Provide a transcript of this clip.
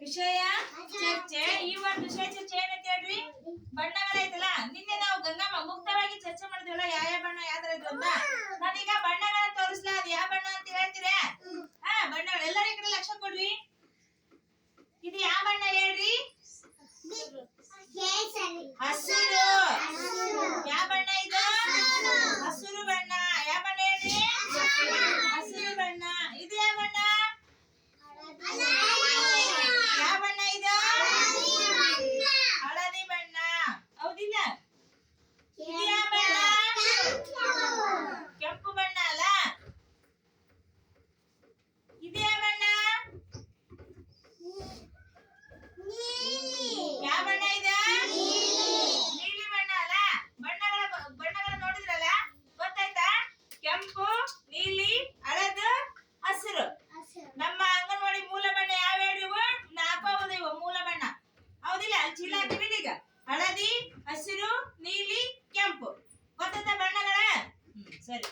ವಿಷಯ ಚರ್ಚೆ ಈ ಒಂದು ವಿಷಯ ಚರ್ಚೆ ಏನಂತ ಹೇಳ್ರಿ? ಬಣ್ಣಗಳೈತಲ್ಲ ನಿನ್ನೆ ನಾವು ಗಂಗಮ್ಮ ಮುಕ್ತವಾಗಿ ಚರ್ಚೆ ಮಾಡಿದ್ವಲ್ಲ ಯಾವ ಯಾವ ಬಣ್ಣ ಯಾವ್ದಾರ ಇದ್ರು ಅಂತ. ನಾನೀಗ ಬಣ್ಣಗಳನ್ನ ತೋರಿಸ್ಲಾ ಅದು ಯಾವ ಬಣ್ಣ ಅಂತ ಹೇಳ್ತೀರಾ? ಹಾ ಬಣ್ಣಗಳು. ಎಲ್ಲರ ಕಡೆ ಲಕ್ಷ ಕೊಡ್ರಿ ಇದು ಯಾವ ಬಣ್ಣ ಹೇಳ್ರಿ ಹಸಿರು ಯಾವ ಬಣ್ಣ ಇದು ಹಸಿರು ಬಣ್ಣ ಯಾವ ಬಣ್ಣ ಹೇಳ್ರಿ ಹಸಿರು ಬಣ್ಣ ಇದು ಯಾವ ಬಣ್ಣ ಯಾವ ಬಣ್ಣ ಇದು ಹಳದಿ ಬಣ್ಣ ಹೌದಿಲ್ಲ ಇದು ಯಾವ ಬಣ್ಣ ಕೆಂಪು ಬಣ್ಣ ಅಲ್ಲ ಇದು ಯಾವ ಬಣ್ಣ ಯಾವ ಬಣ್ಣ ಇದು ನೀಲಿ ಬಣ್ಣ ಅಲ್ಲ ಬಣ್ಣಗಳ ಬಣ್ಣಗಳ ನೋಡಿದ್ರಲ್ಲ ಗೊತ್ತಾಯ್ತಾ ಕೆಂಪು ನೀಲಿ ಹಳದು ಹಸಿರು. ನಮ್ಮ ಅಂಗನವಾಡಿ ಮೂಲ ಬಣ್ಣ ಯಾವ ಹೇಳಿವು ನಾಲ್ಕು ಹೌದು ಇವು ಮೂಲ ಬಣ್ಣ ಹೌದಿಲ್ಲ? ಅಲ್ಲಿ ಚೀಲ ಹಾಕಿಬಿಡಿ ಈಗ ಹಳದಿ ಹಸಿರು ನೀಲಿ ಕೆಂಪು. ಗೊತ್ತ ಬಣ್ಣಗಳ? ಸರಿ.